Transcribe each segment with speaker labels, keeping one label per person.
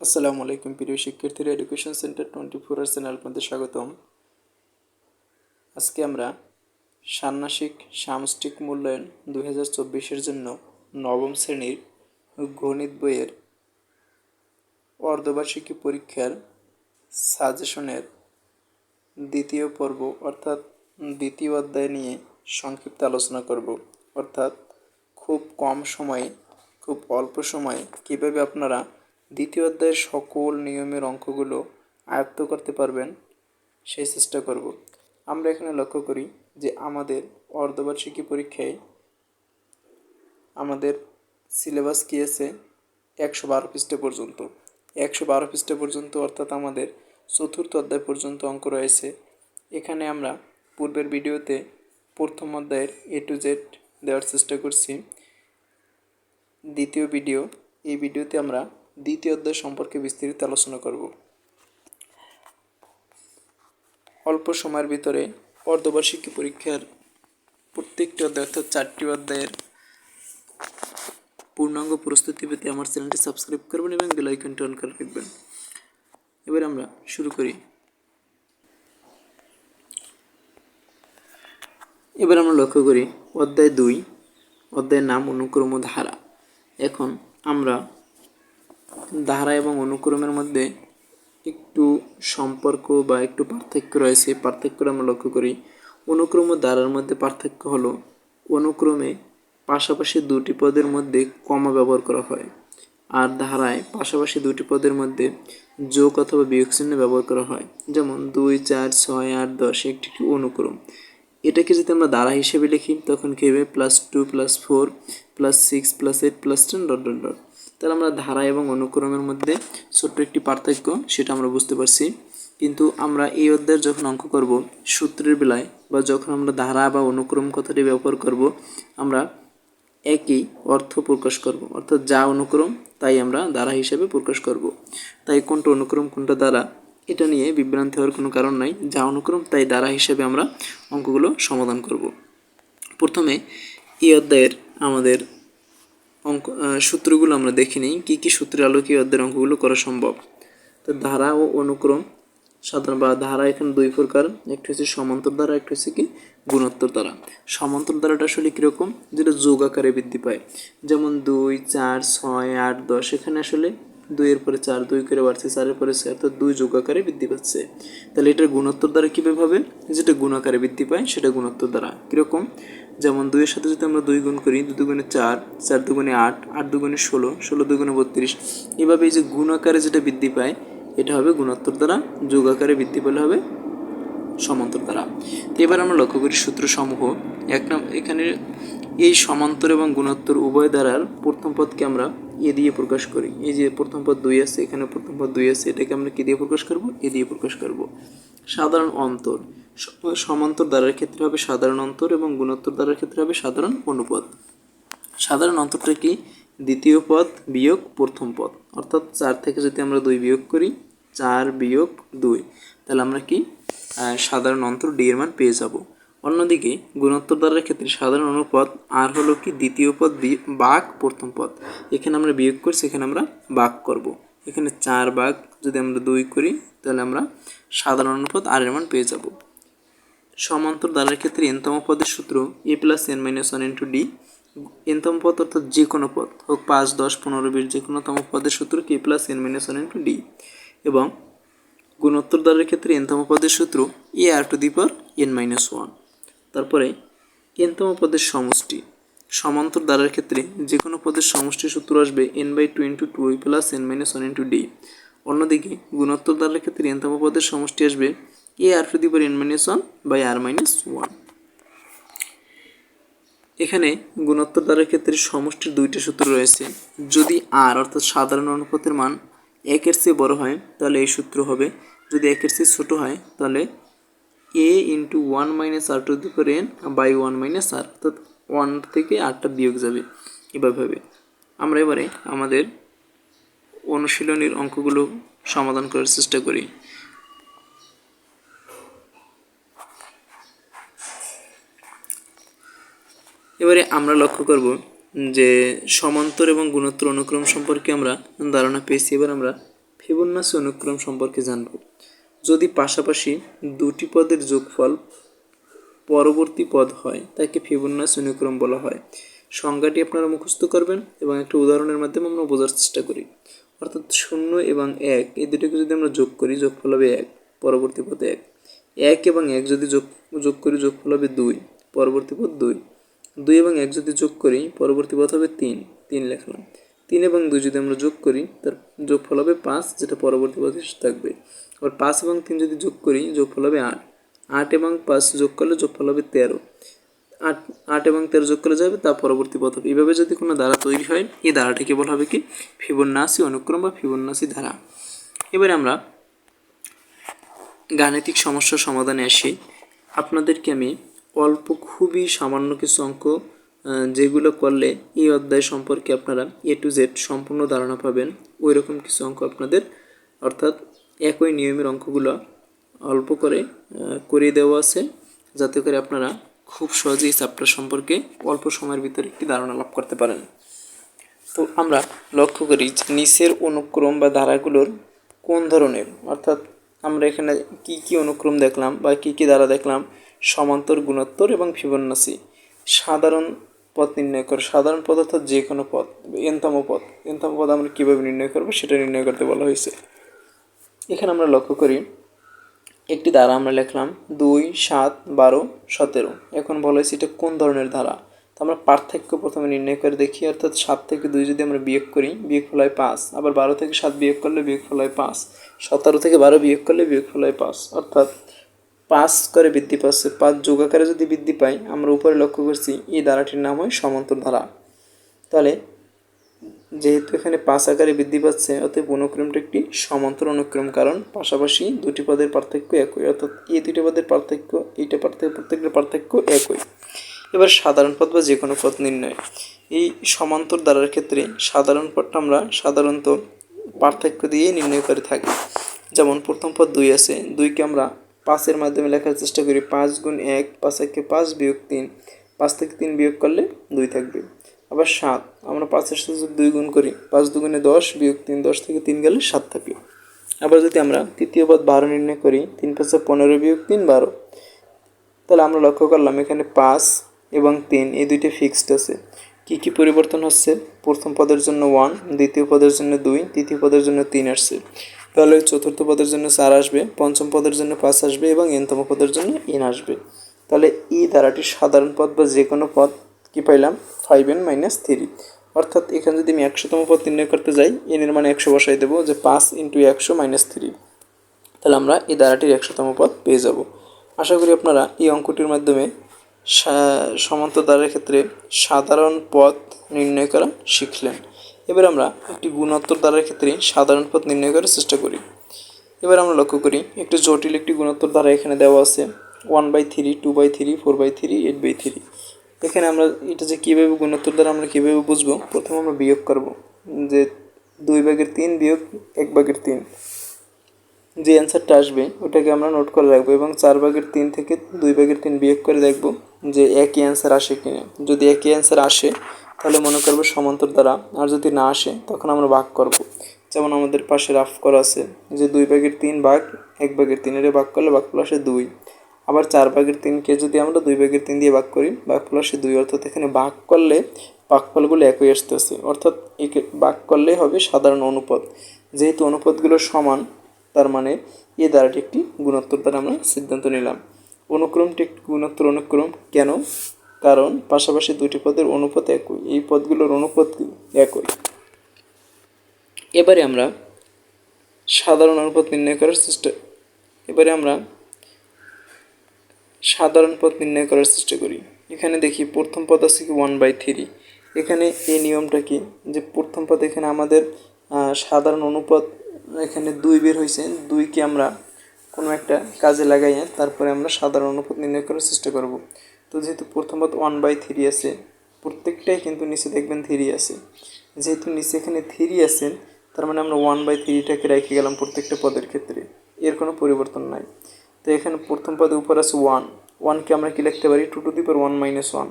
Speaker 1: আসসালামু আলাইকুম, প্রিয় শিক্ষার্থীরা। এডুকেশন সেন্টার টোয়েন্টি ফোর আর চ্যানেল আপনাদের স্বাগতম। আজকে আমরা ষান্মাসিক সামষ্টিক মূল্যায়ন দুই হাজার চব্বিশের জন্য নবম শ্রেণির গণিত বইয়ের অর্ধবার্ষিকী পরীক্ষার সাজেশনের দ্বিতীয় পর্ব, অর্থাৎ দ্বিতীয় অধ্যায় নিয়ে সংক্ষিপ্ত আলোচনা করব। অর্থাৎ খুব কম সময়ে, খুব অল্প সময়ে কীভাবে আপনারা দ্বিতীয় অধ্যায়ের সকল নিয়মের অঙ্কগুলো আয়ত্ত করতে পারবেন, সেই চেষ্টা করব। আমরা এখানে লক্ষ্য করি যে আমাদের অর্ধবার্ষিকী পরীক্ষায় আমাদের সিলেবাস কী আছে? একশো বারো পৃষ্ঠা পর্যন্ত। একশো বারো পৃষ্ঠা পর্যন্ত অর্থাৎ আমাদের চতুর্থ অধ্যায় পর্যন্ত অঙ্ক রয়েছে। এখানে আমরা পূর্বের ভিডিওতে প্রথম অধ্যায়ের এ টু জেড দেওয়ার চেষ্টা করছি। দ্বিতীয় ভিডিও, এই ভিডিওতে আমরা দ্বিতীয় অধ্যায় সম্পর্কে বিস্তারিত আলোচনা করব। অল্প সময়ের ভিতরে অর্ধবার্ষিকী পরীক্ষার প্রত্যেকটি অধ্যায় অর্থাৎ চারটি অধ্যায়ের পূর্ণাঙ্গ প্রস্তুতি পেতে আমার চ্যানেলটি সাবস্ক্রাইব করবেন এবং বেল আইকনটি অন করে রাখবেন। এবার আমরা শুরু করি। এবার আমরা লক্ষ্য করি, অধ্যায় দুই, অধ্যায়ের নাম অনুক্রম ধারা এখন আমরা ধারা এবং অনুক্রমের মধ্যে একটু সম্পর্ক বা একটু পার্থক্য রয়েছে। পার্থক্যটা আমরা লক্ষ্য করি, অনুক্রম ও ধারার মধ্যে পার্থক্য হলো, অনুক্রমে পাশাপাশি দুটি পদের মধ্যে কমা ব্যবহার করা হয় আর ধারায় পাশাপাশি দুটি পদের মধ্যে যোগ অথবা বিয়োগ চিহ্ন ব্যবহার করা হয়। যেমন দুই, চার, ছয়, আট, দশ একটি একটি অনুক্রম। এটাকে যদি আমরা দ্বারা হিসেবে লিখি, তখন কী হবে? Plus two plus four plus six plus eight plus ten dot dot dot তাহলে আমরা ধারা এবং অনুক্রমের মধ্যে ছোট্ট একটি পার্থক্য, সেটা আমরা বুঝতে পারছি। কিন্তু আমরা এই অধ্যায়ের যখন অঙ্ক করব, সূত্রের বেলায় বা যখন আমরা ধারা বা অনুক্রম কথাটি ব্যবহার করব, আমরা একই অর্থ প্রকাশ করব। অর্থাৎ যা অনুক্রম, তাই আমরা দ্বারা হিসেবে প্রকাশ করব। তাই কোনটা অনুক্রম, কোনটা দ্বারা এটা নিয়ে বিভ্রান্তি হওয়ার কোনো কারণ নাই। যা অনুক্রম, তাই দ্বারা হিসেবে আমরা অঙ্কগুলো সমাধান করব। প্রথমে এই অধ্যায়ের আমাদের অঙ্ক সূত্রগুলো আমরা দেখে নিই। কী কী সূত্রের আলোকে অধ্যায়ের অঙ্কগুলো করা সম্ভব? তো ধারা ও অনুক্রম সাধারণ বা ধারা এখানে দুই প্রকার। একটি হচ্ছে সমান্তর ধারা, একটি হচ্ছে কি গুণোত্তর ধারা। সমান্তর ধারাটা আসলে কীরকম? যেটা যোগ আকারে বৃদ্ধি পায়। যেমন দুই, চার, ছয়, আট, দশ, এখানে আসলে দুইয়ের পরে চার, দুই করে বাড়ছে, চারের পরে ছয় অর্থাৎ দুই যোগ আকারে বৃদ্ধি পাচ্ছে। তাহলে এটার গুণোত্তর দ্বারা কীভাবে হবে? যেটা গুণ আকারে বৃদ্ধি পায়, সেটা গুণোত্তর দ্বারা। কীরকম? যেমন দুইয়ের সাথে যদি আমরা দুই গুণ করি দু দুগুণে চার চার দুগুণে আট আট দুগুণে ষোলো ষোলো দুগুণে বত্রিশ, এভাবে এই যে গুণ আকারে যেটা বৃদ্ধি পায়, এটা হবে গুণোত্তর দ্বারা, যোগ আকারে বৃদ্ধি পেলে হবে সমান্তর দ্বারা। তো এবার আমরা লক্ষ্য করি সূত্র সমূহ এক নাম এখানে এই সমান্তর এবং গুণোত্তর উভয় দ্বারার প্রথম পদকে আমরা এ দিয়ে প্রকাশ করি। এই যে প্রথম পদ দুই আছে, এখানে প্রথম পদ দুই আছে, এটাকে আমরা কী দিয়ে প্রকাশ করব? এ দিয়ে প্রকাশ করব। সাধারণ অন্তর। সমান্তর দ্বারার ক্ষেত্রে হবে সাধারণ অন্তর এবং গুণোত্তর দ্বারার ক্ষেত্রে হবে সাধারণ অনুপদ। সাধারণ অন্তরটা কি? দ্বিতীয় পদ বিয়োগ প্রথম পদ। অর্থাৎ চার থেকে যদি আমরা দুই বিয়োগ করি, চার বিয়োগ দুই, তাহলে আমরা কি? সাধারণ অন্তর ডি এর মান পেয়ে যাব। অন্যদিকে গুণোত্তর দ্বারের ক্ষেত্রে সাধারণ অনুপদ আর হলো কি দ্বিতীয় পদ বাঘ প্রথম পদ। এখানে আমরা বিয়োগ করছি, এখানে আমরা বাঘ করব। এখানে চার বাঘ যদি আমরা দুই করি, তাহলে আমরা সাধারণ অনুপদ আর এর মান পেয়ে যাব। সমান্তর দ্বারের ক্ষেত্রে এনতম পদের সূত্র A plus N minus one into D এনতম পদ অর্থাৎ যে কোনো পদ, হোক পাঁচ, দশ, পনেরো, বিশ, যে কোনোতম পদের সূত্র কে plus n minus one into d এবং গুণোত্তর দ্বারের ক্ষেত্রে এনতম পদের সূত্র a r to the power n minus one তারপরে এনতম পদের সমষ্টি। সমান্তর দ্বারার ক্ষেত্রে যে কোনো পদের সমষ্টি সূত্র আসবে n by two into two plus n minus one into d অন্যদিকে গুণোত্তর দ্বারের ক্ষেত্রে এনতম পদের সমষ্টি আসবে a r to the power n minus one by r minus one এখানে গুণোত্তর দ্বারের ক্ষেত্রে সমষ্টির দুইটা সূত্র রয়েছে। যদি আর অর্থাৎ সাধারণ অনুপাতের মান একের চেয়ে বড় হয়, তাহলে এই সূত্র হবে। যদি একের চেয়ে ছোটো হয়, তাহলে a into one minus r to the power n by one minus r অর্থাৎ ওয়ান থেকে আটটা বিয়োগ যাবে, এভাবে আমরা এবারে আমাদের অনুশীলনীর অঙ্কগুলো সমাধান করার চেষ্টা করি। এবারে আমরা লক্ষ্য করব যে সমান্তর এবং গুণোত্তর অনুক্রম সম্পর্কে আমরা ধারণা পেয়েছি। এবার আমরা ফিবোনাসি অনুক্রম সম্পর্কে জানব। যদি পাশাপাশি দুটি পদের যোগফল পরবর্তী পদ হয়, তাকে ফিবোনাসি অনুক্রম বলা হয়। সংজ্ঞাটি আপনারা মুখস্থ করবেন এবং একটা উদাহরণের মাধ্যমে আমরা বোঝার চেষ্টা করি। অর্থাৎ শূন্য এবং এক, এই দুটোকে যদি আমরা যোগ করি, যোগফল হবে এক, পরবর্তী পদে এক। এক এবং এক যদি যোগ যোগ করি, যোগফল হবে দুই, পরবর্তী পদ দুই। দুই এবং এক যদি যোগ করি, পরবর্তী পদ হবে তিন তিন লিখলাম। তিন এবং দুই যদি আমরা যোগ করি, তার যোগফল হবে পাঁচ, যেটা পরবর্তী পদে থাকবে। আবার পাঁচ এবং তিন যদি যোগ করি যোগফল হবে আট আট এবং পাঁচ যোগ করলে যোগফল হবে তেরো আট আট এবং তেরো যোগ করে যাবে তা পরবর্তী পদ হবে এইভাবে যদি কোনো ধারা তৈরি হয় এই ধারাটিকে বলা হবে কি ফিবোনাসি অনুক্রম বা ফিবোনাসি ধারা এবারে আমরা গাণিতিক সমস্যার সমাধানে আসি আপনাদেরকে আমি অল্প খুবই সামান্য কিছু অঙ্ক যেগুলো করলে এই অধ্যায় সম্পর্কে আপনারা এ টু জেড সম্পূর্ণ ধারণা পাবেন ওই রকম কিছু অঙ্ক আপনাদের অর্থাৎ একই নিয়মের অঙ্কগুলো অল্প করে করিয়ে দেওয়া আছে, যাতে করে আপনারা খুব সহজেই চ্যাপ্টার সম্পর্কে অল্প সময়ের ভিতরে একটি ধারণা লাভ করতে পারেন। তো আমরা লক্ষ্য করি নিচের অনুক্রম বা ধারাগুলোর কোন ধরনের, অর্থাৎ আমরা এখানে কি কি অনুক্রম দেখলাম বা কি কি ধারা দেখলাম, সমান্তর, গুণোত্তর এবং ফিবোনাসি সাধারণ পথ নির্ণয় করে, সাধারণ পদ অর্থাৎ যে কোনো পদ, এনতম পদ এনতম পদ আমরা কীভাবে নির্ণয় করব সেটা নির্ণয় করতে বলা হয়েছে। এখানে আমরা লক্ষ্য করি, একটি ধারা আমরা লিখলাম দুই, সাত, বারো, সতেরো। এখন বলা হয়েছে এটা কোন ধরনের ধারা? তো আমরা পার্থক্য প্রথমে নির্ণয় করে দেখি, অর্থাৎ সাত থেকে দুই যদি আমরা বিয়োগ করি, বিয়োগ ফল হয় পাঁচ। আবার বারো থেকে সাত বিয়োগ করলে বিয়োগ ফল হয় পাঁচ। সতেরো থেকে বারো বিয়োগ করলে বিয়োগ ফল হয় পাঁচ। অর্থাৎ পাঁচ করে বৃদ্ধি পাচ্ছে, পাঁচ যোগ আকারে যদি বৃদ্ধি পাই, আমরা উপরে লক্ষ্য করছি এই ধারাটির নাম হয় সমান্তর ধারা। তাহলে যেহেতু এখানে পাঁচ আকারে বৃদ্ধি পাচ্ছে, অতএব অনুক্রমটা একটি সমান্তর অনুক্রম, কারণ পাশাপাশি দুটি পদের পার্থক্য একই, অর্থাৎ এই দুটি পদের পার্থক্য, এইটা পার্থক্য, প্রত্যেকটা পার্থক্য একই। এবার সাধারণ পদ বা যে কোনো পদ নির্ণয়। এই সমান্তর দ্বারার ক্ষেত্রে সাধারণ পদটা আমরা সাধারণত পার্থক্য দিয়ে নির্ণয় করে থাকি। যেমন প্রথম পদ দুই আছে, দুইকে আমরা পাঁচের মাধ্যমে লেখার চেষ্টা করি, পাঁচ গুণ এক, পাঁচ একে পাঁচ বিয়োগ তিন। পাঁচ থেকে তিন বিয়োগ করলে দুই থাকবে। আবার সাত। আমরা পাঁচের সাথে যদি দুই গুণ করি, পাঁচ দুগুণে দশ, বিয়োগ তিন, দশ থেকে তিন গেলে সাত থাকে আবার যদি আমরা তৃতীয় পদ বারো নির্ণয় করি, তিন পাঁচে পনেরো বিয়োগ তিন, বারো। তাহলে আমরা লক্ষ্য করলাম এখানে পাঁচ এবং তিন, এই দুইটি ফিক্সড আছে। কি কি পরিবর্তন হচ্ছে? প্রথম পদের জন্য ওয়ান দ্বিতীয় পদের জন্য দুই, তৃতীয় পদের জন্য তিন আসছে। তাহলে চতুর্থ পদের জন্য চার আসবে, পঞ্চম পদের জন্য পাঁচ আসবে এবং এনতম পদের জন্য এন আসবে। তাহলে ই ধারাটির সাধারণ পদ বা যে কোনো পদ কি পাইলাম? Five n minus three. অর্থাৎ এখানে যদি আমি একশোতম পদ নির্ণয় করতে যাই এন এর মানে একশো বসাই দেবো যে পাঁচ ইন্টু একশো মাইনাস থ্রি। তাহলে আমরা এই ধারাটির একশোতম পদ পেয়ে যাব। আশা করি আপনারা এই অঙ্কটির মাধ্যমে সমান্তর ক্ষেত্রে সাধারণ পথ নির্ণয় করা শিখলেন। এবার আমরা একটি গুণোত্তর দ্বারের ক্ষেত্রে সাধারণ পথ নির্ণয় করার চেষ্টা করি। এবার আমরা লক্ষ্য করি, একটি জটিল একটি গুণোত্তর দ্বারা এখানে দেওয়া আছে। One by three, two by three, four by three, eight by three. এখানে আমরা এটা যে কীভাবে গুণোত্তর দ্বারা আমরা কীভাবে বুঝব? প্রথমে আমরা বিয়োগ করব। যে দুই ভাগের তিন বিয়োগ এক ভাগের তিন। যে অ্যান্সারটা আসবে, ওটাকে আমরা নোট করে রাখব এবং চার ভাগের তিন থেকে দুই ভাগের তিন বিয়োগ করে দেখব যে একই অ্যান্সার আসে কিনা। যদি একই অ্যান্সার আসে, তাহলে মনে করব সমান্তর দ্বারা। আর যদি না আসে, তখন আমরা ভাগ করব। যেমন আমাদের পাশে রাফ করা আছে, যে দুই ভাগের তিন ভাগ এক ভাগের তিনের ভাগ করলে ভাগফল আসে দুই। আবার চার ভাগের তিনকে যদি আমরা দুই ভাগের তিন দিয়ে ভাগ করি, ভাগফল আসে দুই, অর্থাৎ এখানে ভাগ করলে ভাগফলগুলো একই আসতে আসতেছে। অর্থাৎ একে ভাগ করলেই হবে সাধারণ অনুপাত। যেহেতু অনুপাতগুলো সমান, তার মানে এ দ্বারাটি একটি গুণোত্তর দ্বারা আমরা সিদ্ধান্ত নিলাম। অনুক্রমটি একটি গুণোত্তর অনুক্রম। কেন? কারণ পাশাপাশি দুটি পদের অনুপাত একই। এই পদগুলোর অনুপাত কি? একই। এবারে আমরা সাধারণ অনুপাত নির্ণয় করার চেষ্টা এবারে আমরা সাধারণ পদ নির্ণয় করার চেষ্টা করি। এখানে দেখি প্রথম পদ আছে কি ওয়ান বাই থ্রি এখানে এই নিয়মটা কি? যে প্রথম পদ এখানে আমাদের সাধারণ অনুপাত এখানে দুই বের হয়েছে দুইকে আমরা কোনো একটা কাজে লাগাইয়ে তারপরে আমরা সাধারণ অনুপাত নির্ণয় করার চেষ্টা করব। তো যেহেতু প্রথম পদ ওয়ান বাই থ্রি আছে, প্রত্যেকটাই কিন্তু নিচে দেখবেন থ্রি আছে। যেহেতু নিচে এখানে থ্রি আছে, তার মানে আমরা ওয়ান বাই থ্রিটাকে রেখে গেলাম প্রত্যেকটা পদের ক্ষেত্রে। এর কোনো পরিবর্তন নাই। তো এখানে প্রথম পদে উপর আছে ওয়ান ওয়ানকে আমরা কি লিখতে পারি? Two to the power one minus one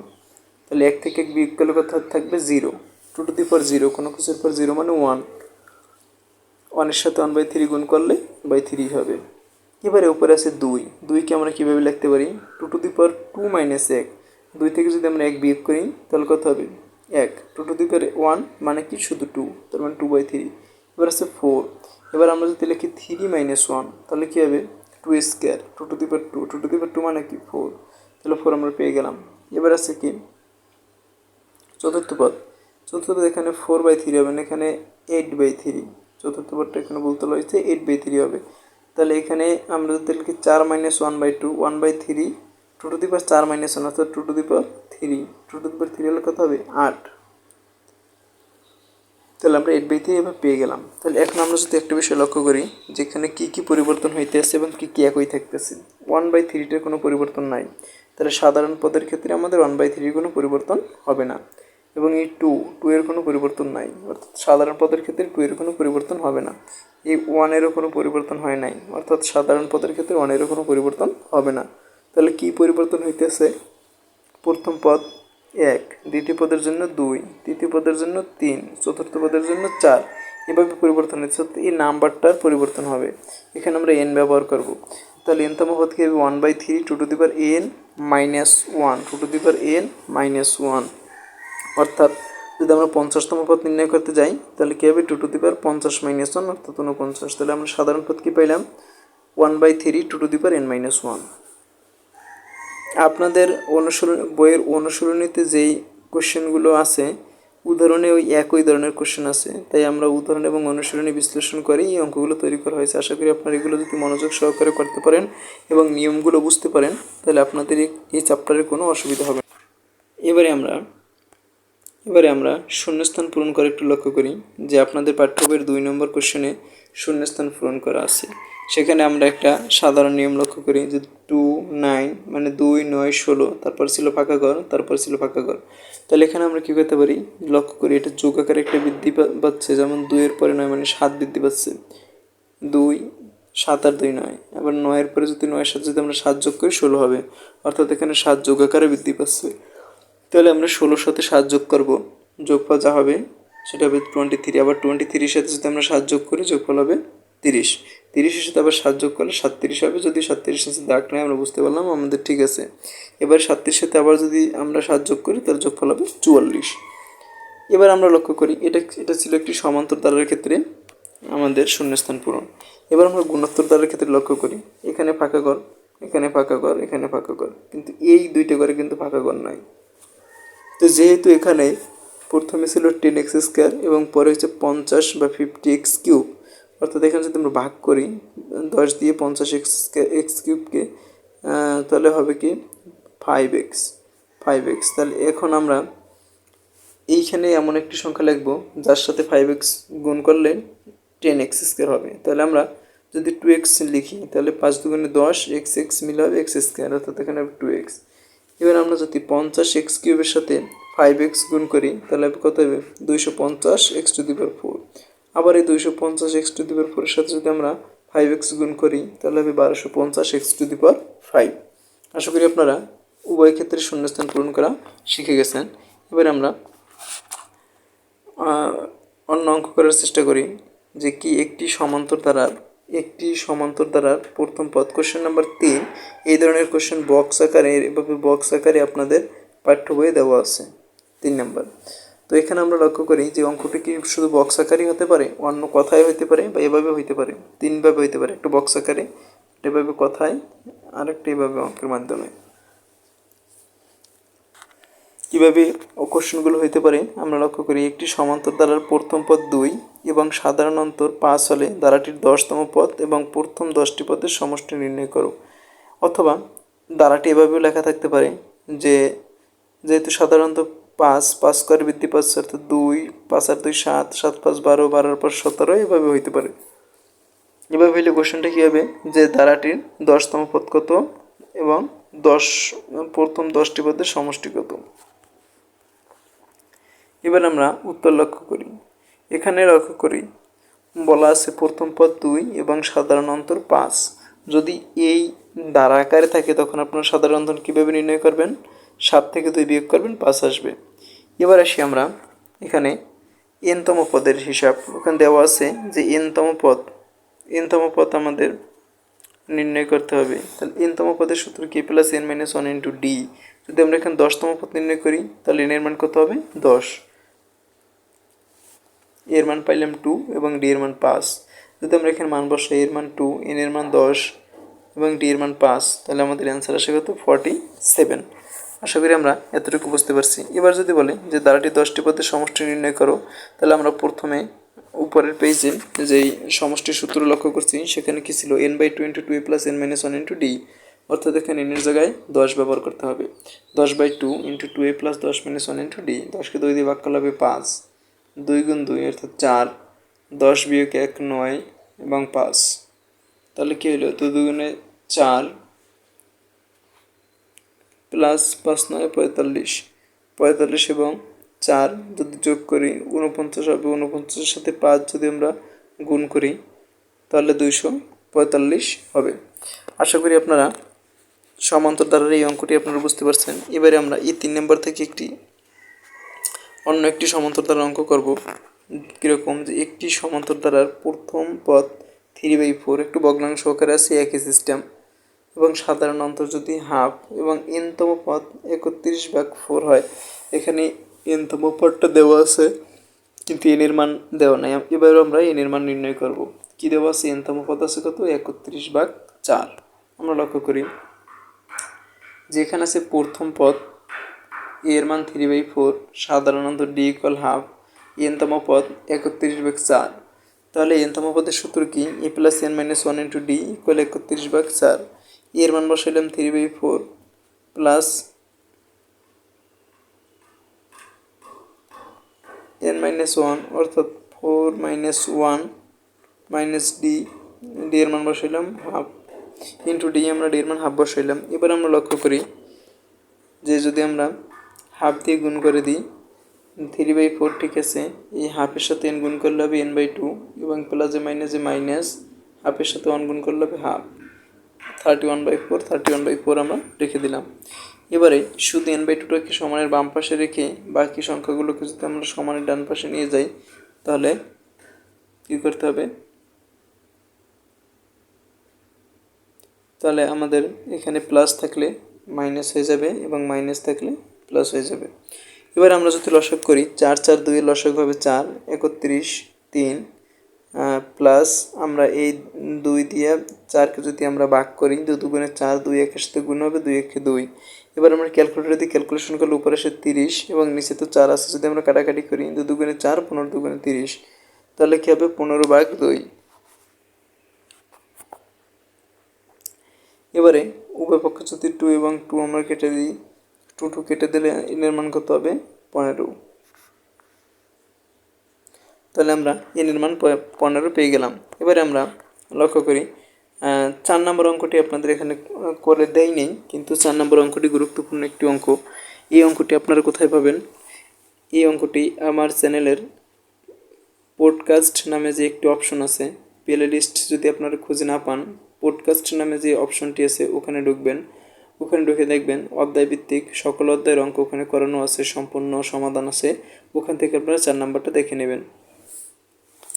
Speaker 1: তাহলে এক থেকে এক বিয়োগ করলে কথা থাকবে? Zero two to the power zero কোনো কিছুর পর জিরো মানে ওয়ান ওয়ানের সাথে ওয়ান বাই থ্রি গুণ করলে বাই থ্রি হবে। এবারে উপরে আছে দুই। দুইকে আমরা কীভাবে লিখতে পারি? Two to the power two minus এক। দুই থেকে যদি আমরা এক বিয়োগ করি, তাহলে কত হবে? এক। Two to the power one মানে কি? শুধু টু তার মানে টু বাই থ্রি এবার আছে ফোর এবার আমরা যদি লিখি থ্রি মাইনাস ওয়ান তাহলে কী হবে? Two square two to the power two two to the power two মানে কি? ফোর তাহলে ফোর আমরা পেয়ে গেলাম। এবার আছে কি? চতুর্থ পদ। চতুর্থ পদ এখানে ফোর বাই থ্রি হবে না, এখানে এইট বাই থ্রি চতুর্থ পদটা এখানে বলতে হয়েছে এইট বাই থ্রি হবে। তাহলে এখানে আমরা লিখি চার minus one by two one by three two to the power চার মাইনাস ওয়ান অর্থাৎ two to the three two to the power three হলে কত হবে? আট। তাহলে আমরা এইট বাই এবার পেয়ে গেলাম। তাহলে এখন আমরা যদি একটা বিষয় লক্ষ্য করি, যেখানে কী কী পরিবর্তন হইতেছে এবং কী কী একই থাকতেছে। ওয়ান বাই থ্রিটার কোনো পরিবর্তন নাই। তাহলে সাধারণ পদের ক্ষেত্রে আমাদের ওয়ান বাই থ্রির কোনো পরিবর্তন হবে না। এবং এই টু টু এর কোনো পরিবর্তন নাই। অর্থাৎ সাধারণ পদের ক্ষেত্রে টু এর কোনো পরিবর্তন হবে না। এই ওয়ানেরও কোনো পরিবর্তন হয় নাই। অর্থাৎ সাধারণ পদের ক্ষেত্রে ওয়ানেরও কোনো পরিবর্তন হবে না। তাহলে কী পরিবর্তন হইতেছে? প্রথম পদ এক, দ্বিতীয় পদের জন্য দুই, তৃতীয় পদের জন্য তিন, চতুর্থ পদের জন্য চার। এভাবে পরিবর্তন হচ্ছে এই নাম্বারটার পরিবর্তন হবে। এখানে আমরা এন ব্যবহার করব। তাহলে এনতম পদকে one by three two to the power n minus one two to the power n minus one অর্থাৎ যদি আমরা পঞ্চাশতম পদ নির্ণয় করতে যাই, তাহলে কী হবে? টু টু দি পার পঞ্চাশ মাইনাস ওয়ান অর্থাৎ উনপঞ্চাশ তাহলে আমরা সাধারণ পদ কী পাইলাম? One by three two to the power n minus one আপনাদের অনুসরণ, বইয়ের অনুসরণীতে যেই কোশ্চেনগুলো আছে, উদাহরণে ওই একই ধরনের কোশ্চেন আছে। তাই আমরা উদাহরণ এবং অনুসরণী বিশ্লেষণ করে এই অঙ্কগুলো তৈরি করা হয়েছে। আশা করি আপনারা এগুলো যদি মনোযোগ সহকারে করতে পারেন এবং নিয়মগুলো বুঝতে পারেন, তাহলে আপনাদের এই- চ্যাপ্টারের কোনো অসুবিধা হবে না। এবারে আমরা এবারে আমরা শূন্যস্থান পূরণ করে একটু লক্ষ্য করি যে আপনাদের পাঠ্য বইয়ের দুই নম্বর কোশ্চেনে শূন্যস্থান পূরণ করা আছে। সেখানে আমরা একটা সাধারণ নিয়ম লক্ষ্য করি যে টু, নাইন মানে দুই, নয়, ষোলো, তারপর ছিল ফাঁকা ঘর, তারপর ছিল ফাঁকা ঘর। তাহলে এখানে আমরা কী করতে পারি? লক্ষ্য করি এটা যোগ আকারে একটা বৃদ্ধি পাচ্ছে, যেমন দুইয়ের পরে নয় মানে সাত বৃদ্ধি পাচ্ছে। দুই, সাত আর দুই নয়। আবার নয়ের পরে যদি নয়ের সাথে যদি আমরা সাত যোগ করি, ষোলো হবে। অর্থাৎ এখানে সাত যোগ আকারে বৃদ্ধি পাচ্ছে। তাহলে আমরা ষোলোর সাথে সাত যোগ করব। যোগফল যা হবে, সেটা হবে টোয়েন্টি থ্রি আবার টোয়েন্টি থ্রির সাথে যদি আমরা সাত যোগ করি, যোগফল হবে তিরিশ। তিরিশের সাথে আবার সাত যোগ করলে সাতত্রিশ হবে। যদি সাতত্রিশের সাথে দাগ নেয় আমরা বুঝতে পারলাম, আমাদের ঠিক আছে। এবার সাতত্রিশের সাথে আবার যদি আমরা সাত যোগ করি, তার যোগফল হবে চুয়াল্লিশ। এবার আমরা লক্ষ্য করি, এটা এটা ছিল একটি সমান্তর দ্বারের ক্ষেত্রে আমাদের শূন্যস্থান পূরণ। এবার আমরা গুণোত্তর দ্বারের ক্ষেত্রে লক্ষ্য করি, এখানে ফাঁকা ঘর, এখানে ফাঁকা ঘর, এখানে ফাঁকা ঘর। কিন্তু এই দুইটা ঘরে কিন্তু ফাঁকা ঘর নয় তো যেহেতু এখানে প্রথমে ছিল টেন এক্স স্কোয়ার এবং পরে হচ্ছে পঞ্চাশ বা ফিফটি এক্স কিউব অর্থাৎ এখানে যদি আমরা ভাগ করি, দশ দিয়ে পঞ্চাশ এক্স এক্স কিউবকে তাহলে হবে কি? ফাইভ এক্স ফাইভ এক্স তাহলে এখন আমরা এইখানে এমন একটি সংখ্যা লিখব, যার সাথে ফাইভ এক্স গুণ করলে টেন এক্স স্কোয়ার হবে। তাহলে আমরা যদি টু এক্স লিখি, তাহলে পাঁচ দুগুণে দশ এক্স এক্স মিলে হবে এক্স স্কোয়ার অর্থাৎ এখানে হবে টু এক্স এবার আমরা যদি পঞ্চাশ এক্স কিউবের সাথে ফাইভ এক্স গুণ করি, তাহলে কত হবে? দুইশো পঞ্চাশ x to the power four আবার এই দুইশো পঞ্চাশ এক্স টু দি পাওয়ার ফোরের সাথে যদি আমরা ফাইভ এক্স গুণ করি, তাহলে হবে বারোশো পঞ্চাশ x to the power five আশা করি আপনারা উভয় ক্ষেত্রে শূন্যস্থান পূরণ করা শিখে গেছেন। এবার আমরা অন্য অঙ্ক করার চেষ্টা করি যে কি একটি সমান্তর দ্বারার একটি সমান্তর দ্বারার প্রথম পদ। কোশ্চেন নাম্বার তিন, এই ধরনের কোশ্চেন বক্স আকারে, এভাবে বক্স আকারে আপনাদের পাঠ্য বইয়ে দেওয়া আছে। তিন নাম্বার তো এখানে আমরা লক্ষ্য করি যে অঙ্কটি কি শুধু বক্স আকারই হতে পারে, অন্য কথায় হতে পারে বা এভাবে হইতে পারে? তিনভাবে হইতে পারে, একটা বক্স আকারে, একটা এভাবে কথায় আর একটা এভাবে অঙ্কের মাধ্যমে। কীভাবে কোশ্চেনগুলো হইতে পারে? আমরা লক্ষ্য করি, একটি সমান্তর দ্বারার প্রথম পদ দুই এবং সাধারণ অন্তর পাঁচ হলে দ্বারাটির দশতম পদ এবং প্রথম দশটি পদের সমষ্টি নির্ণয় করো। অথবা দ্বারাটি এভাবেও লেখা থাকতে পারে যে, যেহেতু সাধারণত পাঁচ পাঁচ করে বৃদ্ধি পাচ্ছে অর্থাৎ দুই, পাঁচ আর দুই সাত সাত পাঁচ বারো, বারোর পর সতেরো, এভাবে হইতে পারে। এভাবে হইলে কোশ্চেনটা কী হবে? যে ধারাটির দশতম পদ কত এবং দশ, প্রথম দশটি পদের সমষ্টি কত? এবার আমরা উত্তর লক্ষ্য করি। এখানে লক্ষ্য করি, বলা আছে প্রথম পদ দুই এবং সাধারণ অন্তর পাঁচ। যদি এই দ্বারা আকারে থাকে, তখন আপনার সাধারণ অন্তর কীভাবে নির্ণয় করবেন? সাত থেকে দুই বিয়োগ করবেন, পাঁচ আসবে। এবার আসি আমরা এখানে এনতম পদের হিসাব। ওখানে দেওয়া আছে যে এনতম পদ এনতম পদ আমাদের নির্ণয় করতে হবে। তাহলে এনতম পদের সূত্র কে plus n minus one into d যদি আমরা এখানে দশতম পদ নির্ণয় করি, তাহলে এর মান কত হবে? দশ। এর মান পাইলাম টু এবং ডি এর মান পাঁচ। যদি আমরা এখানে মান বসাই এর মান টু এন এর মান দশ এবং ডি এর মান পাঁচ, তাহলে আমাদের অ্যান্সার আসে কত? ফর্টি সেভেন আশা করি আমরা এতটুকু বুঝতে পারছি। এবার যদি বলে যে দ্বারাটি দশটি পদের সমষ্টি নির্ণয় করো, তাহলে আমরা প্রথমে উপরের পেজে যেই সমষ্টির সূত্র লক্ষ্য করছি, সেখানে কি ছিল? N by two into two a plus n minus one into d অর্থাৎ এখানে এনের জায়গায় দশ ব্যবহার করতে হবে। দশ by two into two a plus দশ মাইনাস ওয়ান ইন্টু ডি দশকে দুই দিয়ে ভাগ করলে হবে পাঁচ। দুই গুণ দুই, অর্থাৎ চার। দশ বিয়োগ এক নয় এবং পাঁচ। তাহলে কী হলো দু দুগুণে চার প্লাস পাঁচ নয় পঁয়তাল্লিশ। পঁয়তাল্লিশ এবং চার যদি যোগ করি উনপঞ্চাশ হবে উনপঞ্চাশের সাথে পাঁচ যদি আমরা গুণ করি, তাহলে দুইশো পঁয়তাল্লিশ হবে। আশা করি আপনারা সমান্তর দ্বারার এই অঙ্কটি আপনারা বুঝতে পারছেন। এবারে আমরা এই তিন নম্বর থেকে একটি, অন্য একটি সমান্তর দ্বারা অঙ্ক করব। কীরকম যে একটি সমান্তর দ্বারার প্রথম পথ থ্রি বাই ফোর একটু ভগ্নাংশ আকারে আছে, একই সিস্টেম এবং সাধারণ অন্তর যদি হাফ এবং এনতম পদ একত্রিশ ভাগ ফোর হয়, এখানে এনতম পদটা দেওয়া আছে, কিন্তু এনের মান দেওয়া নাই। এবার আমরা এনের মান নির্ণয় করব। কি দেওয়া আছে? এনতম পদ আছে কত? একত্রিশ ভাগ চার। আমরা লক্ষ্য করি, যেখানে আছে প্রথম পদ এর মান থ্রি বাই ফোর সাধারণত ডি ইকুয়াল হাফ এনতম পদ একত্রিশ ভাগ চার। তাহলে এনতম পদের সূত্র কি? A plus n minus one into d equal একত্রিশ ভাগ চার। এর মান বসাইলাম three by four plus n minus one অর্থাৎ four minus one minus d d এর মান বসাইলাম হাফ ইন্টু ডি আমরা ডি এর মান হাফ বসাইলাম। এবার আমরা লক্ষ্য করি যে যদি আমরা হাফ দিয়ে গুণ করে দিই থ্রি বাই ফোর ঠিক আছে, এই হাফের সাথে এন গুণ করলে হবে এন বাই টু এবং প্লাসে মাইনাসে মাইনাস হাফের সাথে ওয়ান গুণ করলে হবে half thirty one by four thirty one by four আমরা রেখে দিলাম। এবারে শুধু এন বাই টুটাকে সমানের বাম পাশে রেখে বাকি সংখ্যাগুলোকে যদি আমরা সমানের ডান পাশে নিয়ে যাই, তাহলে কী করতে হবে? তাহলে আমাদের এখানে প্লাস থাকলে মাইনাস হয়ে যাবে এবং মাইনাস থাকলে প্লাস হয়ে যাবে। এবার আমরা যদি লসক করি, চার চার দুইয়ের লসক হবে চার, একত্রিশ, তিন প্লাস আমরা এই দুই দিয়ে চারকে যদি আমরা ভাগ করি দু দুগুণে চার, দুই একের সাথে গুণ হবে, দুই একে দুই। এবার আমরা ক্যালকুলেটার দিয়ে ক্যালকুলেশন করলে উপরে আসে তিরিশ এবং নিচে তো চার আছে। যদি আমরা কাটাকাটি করি দু দুগুণে চার, পনেরো দুগুণে তিরিশ, তাহলে কী হবে? পনেরো ভাগ দুই। এবারে উভয় পক্ষে যদি টু এবং টু আমরা কেটে দিই টু টু কেটে দিলে এনের মান কত হবে? পনেরো। তাহলে আমরা এনের নির্মাণ পনেরো পেয়ে গেলাম। এবারে আমরা লক্ষ্য করি চার নম্বর অঙ্কটি আপনাদের এখানে করে দেয় নেই, কিন্তু চার নম্বর অঙ্কটি গুরুত্বপূর্ণ একটি অঙ্ক। এই অঙ্কটি আপনারা কোথায় পাবেন? এই অঙ্কটি আমার চ্যানেলের পডকাস্ট নামে যে একটি অপশন আছে প্লে লিস্ট যদি আপনারা খুঁজে না পান পডকাস্ট নামে যে অপশনটি আছে, ওখানে ঢুকবেন। ওখানে ঢুকে দেখবেন অধ্যায় ভিত্তিক সকল অধ্যায়ের অঙ্ক ওখানে করানো আছে, সম্পূর্ণ সমাধান আছে। ওখান থেকে আপনারা চার নাম্বারটা দেখে নেবেন।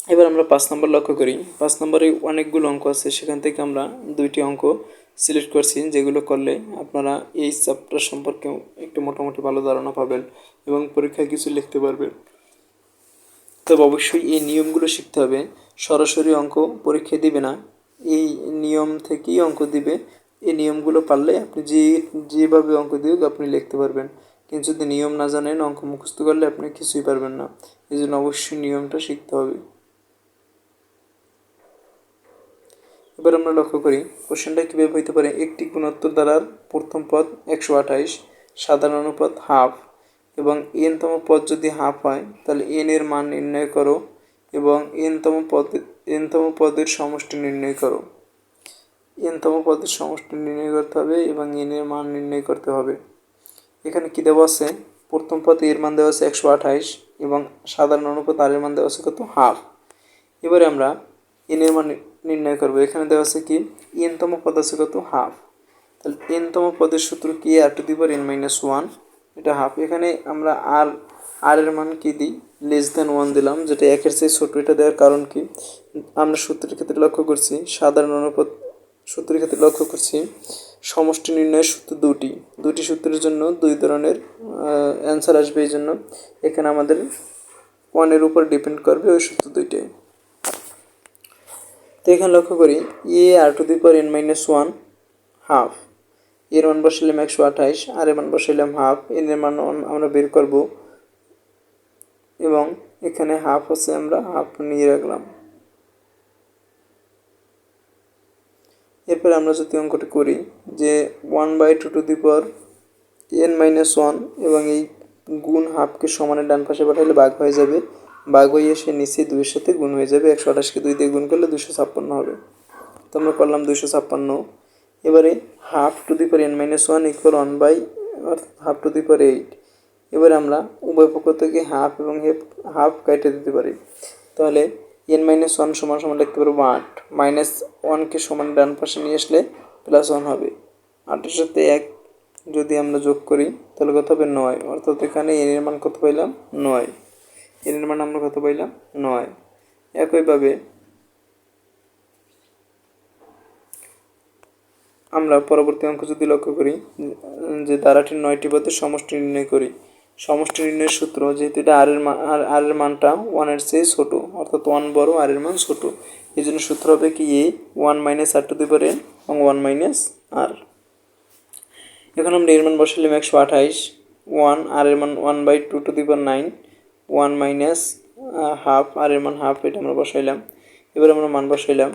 Speaker 1: এবার আমরা পাঁচ নম্বর লক্ষ্য করি। পাঁচ নম্বরে অনেকগুলো অঙ্ক আছে, সেখান থেকে আমরা দুইটি অঙ্ক সিলেক্ট করছি, যেগুলো করলে আপনারা এই চ্যাপ্টার সম্পর্কে একটু মোটামুটি ভালো ধারণা পাবেন এবং পরীক্ষায় কিছু লিখতে পারবেন। তবে অবশ্যই এই নিয়মগুলো শিখতে হবে। সরাসরি অঙ্ক পরীক্ষায় দিবে না, এই নিয়ম থেকেই অঙ্ক দিবে। এই নিয়মগুলো পারলে আপনি যে, যেভাবে অঙ্ক দিক আপনি লিখতে পারবেন। কিন্তু যদি নিয়ম না জানেন, অঙ্ক মুখস্থ করলে আপনি কিছুই পারবেন না। এই জন্য অবশ্যই নিয়মটা শিখতে হবে। এবার আমরা লক্ষ্য করি, কোশ্চেনটা কীভাবে হইতে পারে? একটি গুণোত্তর দ্বারার প্রথম পদ একশো আঠাইশ, সাধারণ অনুপাত হাফ এবং এনতম পদ যদি হাফ হয়, তাহলে এন এর মান নির্ণয় করো এবং এনতম পদ এনতম পদের সমষ্টি নির্ণয় করো। এনতম পদের সমষ্টি নির্ণয় করতে হবে এবং এন এর মান নির্ণয় করতে হবে। এখানে কী দেওয়া আছে? প্রথম পদে এর মান দেওয়া আছে একশো আঠাইশ এবং সাধারণ অনুপাত আর এর মান দেওয়া আছে কত? হাফ। এবারে আমরা এন এর মান নির্ণয় করব। এখানে দেওয়া আছে কি? এনতম পদ আছে কত? হাফ। তাহলে এনতম পদের সূত্র কি? R to the power n minus one এটা হাফ। এখানে আমরা আর আর এর মান কি দিই? লেস দেন ওয়ান দিলাম, যেটা একের চেয়ে ছোটো। এটা দেওয়ার কারণ কি? আমরা সূত্রের ক্ষেত্রে লক্ষ্য করছি, সাধারণ অনুপাত সূত্রের ক্ষেত্রে লক্ষ্য করছি, সমষ্টি নির্ণয়ের সূত্র দুটি। দুটি সূত্রের জন্য দুই ধরনের অ্যান্সার আসবে এই জন্য। এখানে আমাদের ওয়ানের উপর ডিপেন্ড করবে ওই সূত্র দুইটাই। তো এখানে লক্ষ্য করি a r to the power n minus one half এর মান বসাইলাম একশো আঠাইশ আর এর মান বসাইলাম হাফ এন এর মান আমরা বের করব, এবং এখানে হাফ হচ্ছে আমরা হাফ নিয়ে রাখলাম। এরপর আমরা যদি অঙ্কটি করি, যে one by two to the power n minus one এবং এই গুণ হাফকে সমানের ডান পাশে পাঠালে ভাগ হয়ে যাবে ভাগ হয়ে এসে নিচে দুইয়ের সাথে গুণ হয়ে যাবে। একশো আঠাশকে দুই দিয়ে গুণ করলে দুশো ছাপ্পান্ন হবে। তো আমরা করলাম দুশো ছাপ্পান্ন। এবারে half to the power n minus one equal one by অর্থাৎ half to the power eight এবারে আমরা উভয় পক্ষ থেকে হাফ এবং হেফ হাফ কেটে দিতে পারি। তাহলে এন মাইনাস ওয়ান সমান সমান লিখতে পারব আট। মাইনাস ওয়ানকে সমান ডান পাশে নিয়ে আসলে প্লাস ওয়ান হবে। আটের সাথে এক যদি আমরা যোগ করি, তাহলে কত হবে নয়? অর্থাৎ এখানে এন এর মান কত পাইলাম? নয়। এর মান আমরা কত পাইলাম? নয়। একইভাবে আমরা পরবর্তী অঙ্ক যদি লক্ষ্য করি, যে ধারাটির নয়টি পথে সমষ্টি নির্ণয় করি। সমষ্টি নির্ণয়ের সূত্র যেহেতু এটা আর এর মান আর আর এর মানটা ওয়ানের চেয়ে ছোটো, অর্থাৎ ওয়ান বড় আর এর মান ছোটো। এই জন্য সূত্র হবে কি a one minus r to the power এবং ওয়ান মাইনাস আর এখন আমরা এর মান বসালাম একশো আঠাইশ ওয়ান আর এর মান one by two to the power nine one minus half, আর এর মান হাফ, এটা আমরা বসাইলাম। এবার আমরা মান বসাইলাম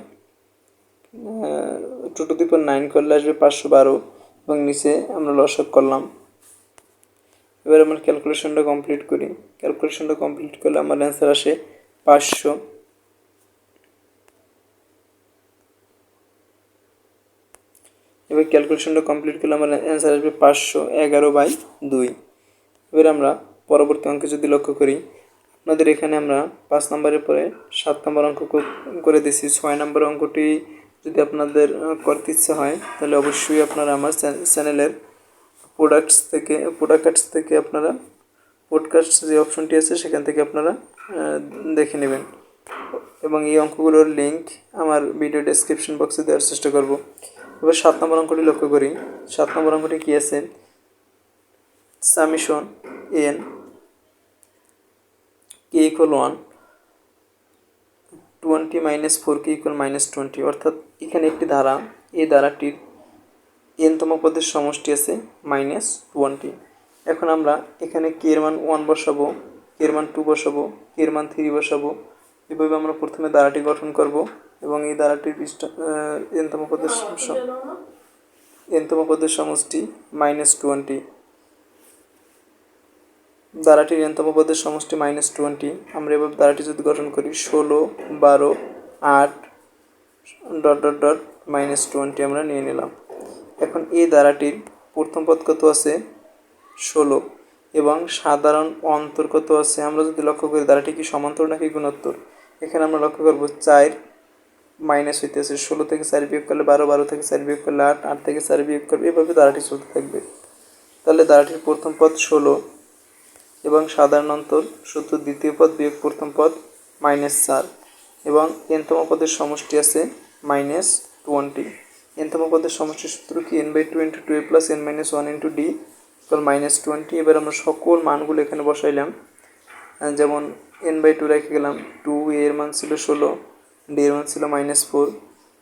Speaker 1: টু টু দি নাইন করলে আসবে পাঁচশো বারো, এবং নিচে আমরা লসক করলাম। এবার আমরা ক্যালকুলেশনটা কমপ্লিট করি। ক্যালকুলেশনটা কমপ্লিট করলে আমার অ্যান্সার আসে পাঁচশো। এবার ক্যালকুলেশনটা কমপ্লিট করলে আমার অ্যান্সার আসবে পাঁচশো এগারো বাই দুই। এবার আমরা পরবর্তী অঙ্কে যদি লক্ষ্য করি, আপনাদের এখানে আমরা পাঁচ নম্বরের পরে সাত নম্বর অঙ্ক করে দিছি ছয় নম্বর অঙ্কটি যদি আপনাদের করতে ইচ্ছা হয়, তাহলে অবশ্যই আপনারা আমার চ্যানেলের প্রোডাক্টস থেকে প্রোডাক্টস থেকে আপনারা পডকাস্ট যে অপশনটি আছে, সেখান থেকে আপনারা দেখে নেবেন। এবং এই অঙ্কগুলোর লিঙ্ক আমার ভিডিও ডেসক্রিপশন বক্সে দেওয়ার চেষ্টা করব। এবার সাত নম্বর অঙ্কটি লক্ষ্য করি। সাত নম্বর অঙ্কটি কী আছে? Summation n k equal one twenty minus four k equal minus twenty অর্থাৎ এখানে একটি ধারা, এই ধারাটির এনতম পদের সমষ্টি আছে মাইনাস টোয়েন্টি এখন আমরা এখানে কে এর মান ওয়ান বসাবো, কে এর মান টু বসাবো, কে এর মান থ্রি বসাবো। এভাবে আমরা প্রথমে ধারাটি গঠন করব এবং এই ধারাটির এনতম পদের এনতম পদের সমষ্টি মাইনাস টোয়েন্টি ধারাটির এনতম পদের সমষ্টি মাইনাস টোয়েন্টি আমরা এভাবে ধারাটি যদি গঠন করি, ষোলো, বারো, আট dot dot dot minus twenty আমরা নিয়ে নিলাম। এখন এই ধারাটির প্রথম পদ কত আছে? ষোলো। এবং সাধারণ অন্তর কত আছে? আমরা যদি লক্ষ্য করি ধারাটি কি সমান্তর নাকি গুণোত্তর? এখানে আমরা লক্ষ্য করব, চার মাইনাস হইতেছে ষোলো থেকে চার বিয়োগ করলে বারো বারো থেকে চার বিয়োগ করলে আট আট থেকে চার বিয়োগ করবে এভাবে ধারাটি চলতে থাকবে। তাহলে ধারাটির প্রথম পদ ষোলো। এবং সাধারণ অন্তর সূত্র দ্বিতীয় পদ, বিয়োগ প্রথম পদ মাইনাস চার। এবং এনতম পদের সমষ্টি আছে মাইনাস টোয়েন্টি এনতম পদের সমষ্টি সূত্র কি? N by two into two a plus n minus one into d equal minus twenty এবার আমরা সকল মানগুলো এখানে বসাইলাম। যেমন এন বাই টু রেখে গেলাম। টু এর মান ছিল ষোলো ডি এর মান ছিল মাইনাস ফোর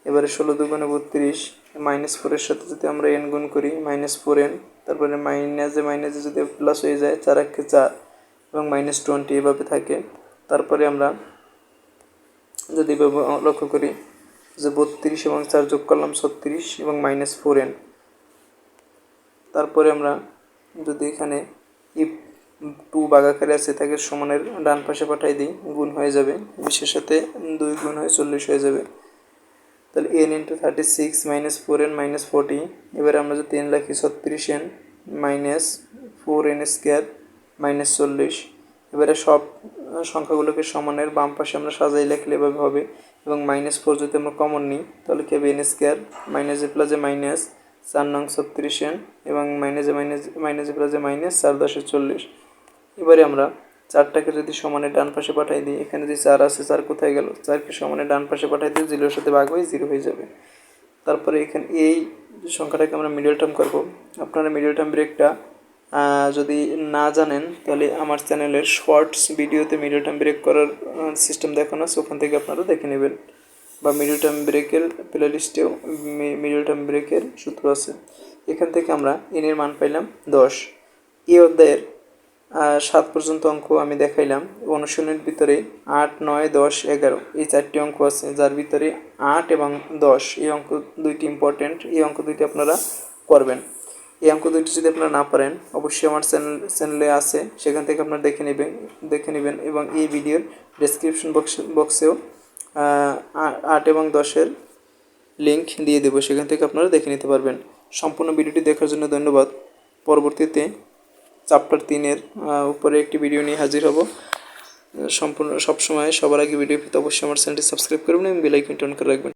Speaker 1: এবারে ষোলো দুগুণে বত্রিশ মাইনাস ফোরের সাথে যদি আমরা এন গুণ করি মাইনাস ফোর এন তারপরে মাইনাসে মাইনাসে যদি প্লাস হয়ে যায়, চার একে চার এবং মাইনাস টোয়েন্টি এভাবে থাকে। তারপরে আমরা যদি লক্ষ্য করি যে বত্রিশ এবং চার যোগ করলাম ছত্রিশ এবং মাইনাস ফোর এন তারপরে আমরা যদি এখানে ইফ টু বাগাকারে আছে, তাকে সমানের ডান পাশে পাঠাই দিই, গুণ হয়ে যাবে বিশের সাথে দুই গুণ হয়ে চল্লিশ হয়ে যাবে। তাহলে n into thirty six minus four n minus forty এবারে আমরা যদি এন লাখি ছত্রিশ n minus four n square minus চল্লিশ, এবারে সব সংখ্যাগুলোকে সমানের বাম পাশে আমরা সাজাই লিখলে এভাবে হবে, এবং মাইনাস ফোর যদি আমরা কমন নিই, তাহলে কি হবে? এন স্কোয়ার মাইনাস এ প্লাসে মাইনাস চার নং ছত্রিশ এন এবং মাইনাসে মাইনাস মাইনাসে প্লাসে মাইনাস চার দশে চল্লিশ। এবারে আমরা চারটাকে যদি সমানে ডান পাশে পাঠিয়ে দিই, এখানে যে চার আছে, চার কোথায় গেল? চারকে সমানে ডান পাশে পাঠিয়ে দিই জিরোর সাথে ভাগ হয়ে জিরো হয়ে যাবে। তারপরে এখানে এই সংখ্যাটাকে আমরা মিডল টার্ম করব। আপনারা মিডল টার্ম ব্রেকটা যদি না জানেন, তাহলে আমার চ্যানেলের শর্টস ভিডিওতে মিডল টার্ম ব্রেক করার সিস্টেম দেখানো আছে, ওখান থেকে আপনারা দেখে নেবেন। বা মিডল টার্ম ব্রেকের প্লে লিস্টেও মিডল টার্ম ব্রেকের সূত্র আছে। এখান থেকে আমরা এনের মান পাইলাম দশ। এই অধ্যায়ের সাত পর্যন্ত অঙ্ক আমি দেখাইলাম। অনুশীলনের ভিতরে আট, নয়, দশ, এগারো। এই চারটি অঙ্ক আছে, যার ভিতরে আট এবং দশ। এই অঙ্ক দুইটি ইম্পর্টেন্ট এই অঙ্ক দুইটি আপনারা করবেন। এই অঙ্ক দুইটি যদি আপনারা না পারেন, অবশ্যই আমার চ্যানেল, চ্যানেলে আছে। সেখান থেকে আপনারা দেখে নেবেন দেখে নেবেন এবং এই ভিডিওর ডেসক্রিপশন বক্স বক্সেও আট এবং দশের লিঙ্ক দিয়ে দেবো। সেখান থেকে আপনারা দেখে নিতে পারবেন। সম্পূর্ণ ভিডিওটি দেখার জন্য ধন্যবাদ। পরবর্তীতে চ্যাপ্টার তিনের উপরে একটি ভিডিও নিয়ে হাজির হব। সম্পূর্ণ সবসময় সবার আগে ভিডিও পেতে অবশ্যই আমার চ্যানেলটি সাবস্ক্রাইব করবেন এবং বেল আইকনটি অন করে রাখবেন।